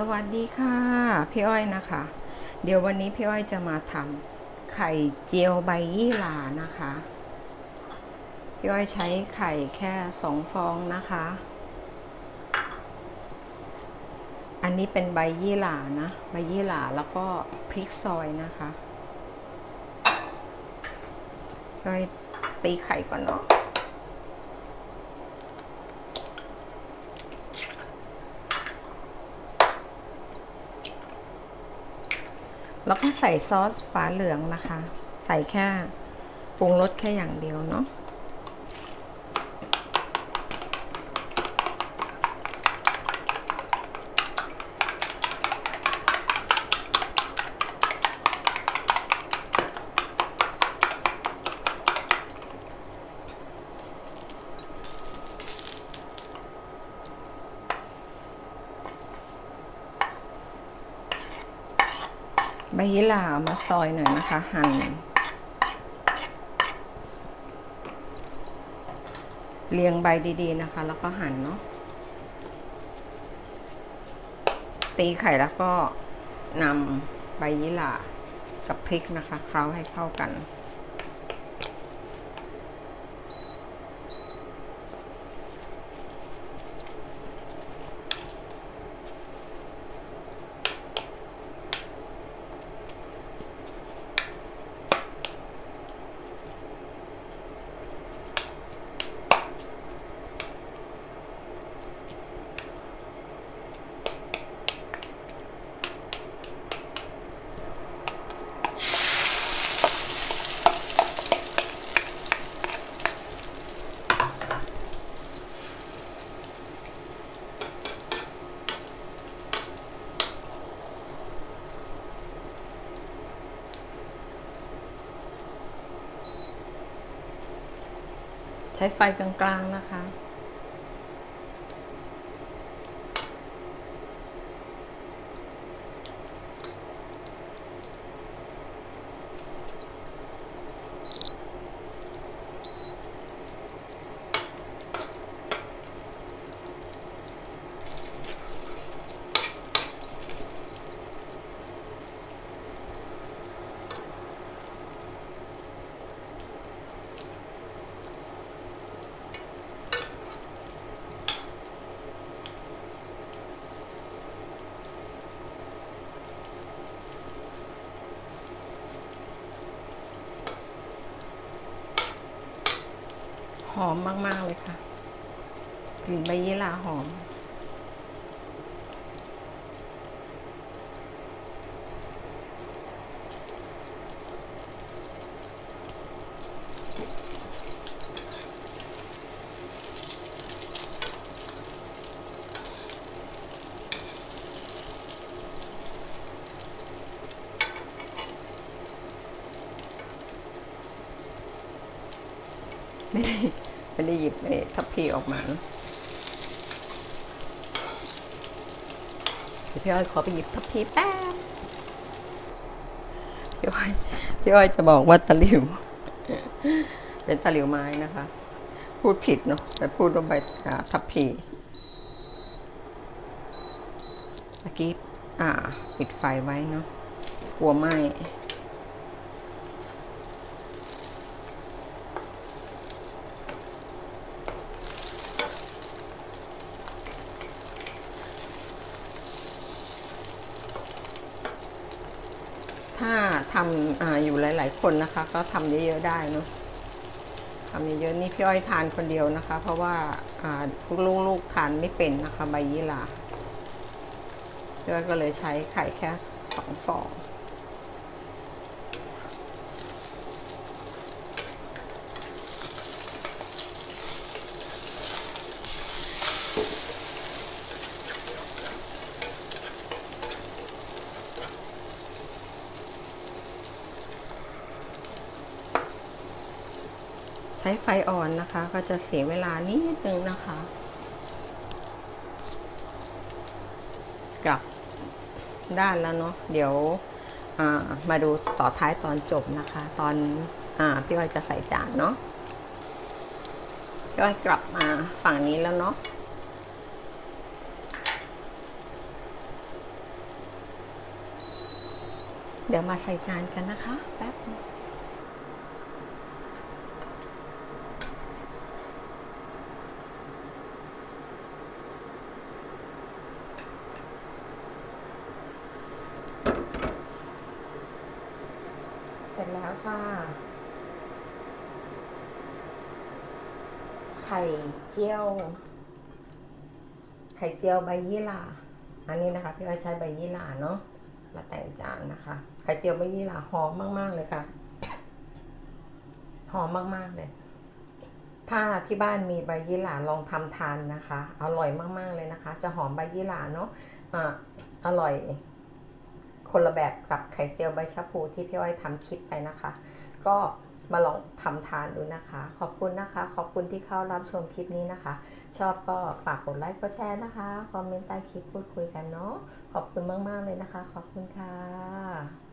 สวัสดีค่ะ พี่อ้อยนะคะ เดี๋ยววันนี้พี่อ้อยจะมาทำไข่เจียวใบยี่หร่านะคะ พี่อ้อยใช้ไข่แค่สองฟองนะคะ อันนี้เป็นใบยี่หร่านะ ใบยี่หร่าแล้วก็พริกซอยนะคะพี่อ้อยตีไข่ก่อนเนาะ แล้วก็ใส่ซอสฝาเหลืองนะคะ ใส่แค่ปรุงรสแค่อย่างเดียวเนาะ ใบยี่หร่ามาซอยหน่อยนะคะ หั่นเรียงใบดีๆนะคะ แล้วก็หั่นเนาะตีไข่แล้วก็นำใบยี่หร่ากับพริกนะคะเคล้าให้เข้ากัน ใช้ไฟกลางๆนะคะ หอมมาก ๆ เลยค่ะ กลิ่นใบยี่หร่าหอม ไม่ได้ไม่ได้หยิบไอ้ทัพพีออกมาเดี๋ยวพี่อ้อยขอไปหยิบทัพพีแป๊บพี่อ้อยพี่อ้อยจะบอกว่าตะหลิว เป็นตะหลิวไม้นะคะ พูดผิดเนาะแต่พูดว่าใบทัพพีตะกี้อ่า ปิดไฟไว้เนาะกลัวไหม้ ถ้าทำออยู่หลาย ๆ คนนะคะ ก็ทำเยอะๆได้เนาะทำเยอะๆนี่พี่อ้อยทานคนเดียวนะคะ เพราะว่าลูกๆทานไม่เป็นนะคะ ใบยี่หร่าพี่อ้อยก็เลยใช้ไข่แค่สองฟอง ช้ไฟอ่อนนะคะ ก็จะเสียเวลานิดนึงนะคะ กลับด้านแล้วเนาะเดี๋ยวมาดูต่อท้ายตอนจบนะคะ ตอนอพี่อ้อยจะใส่จานเนาะพี่อ้อยกลับมาฝั่งนี้แล้วเนาะเดี๋ยวมาใส่จานกันนะคะ แป๊บนึง เสร็จแล้วค่ะ ไข่เจียว ไข่เจียวใบยี่หร่าอันนี้นะคะพี่อ้อยใช้ใบยี่หร่าเนาะมาแต่งจานนะคะ ไข่เจียวใบยี่หร่าหอมมาก ๆ เลยค่ะ หอมมากๆเลย ถ้าที่บ้านมีใบยี่หร่าลองทำทานนะคะ อร่อยมากๆเลยนะคะ จะหอมใบยี่หร่าเนาะอ่าอร่อย คนละแบบกับไข่เจียวใบชะพูที่พี่อ้อยทำคลิปไปนะคะ ก็มาลองทำทานดูนะคะ ขอบคุณนะคะ ขอบคุณที่เข้ารับชมคลิปนี้นะคะ ชอบก็ฝากกดไลค์กดแชร์นะคะ คอมเมนต์ใต้คลิปพูดคุยกันเนาะ ขอบคุณมาก ๆ เลยนะคะ ขอบคุณค่ะ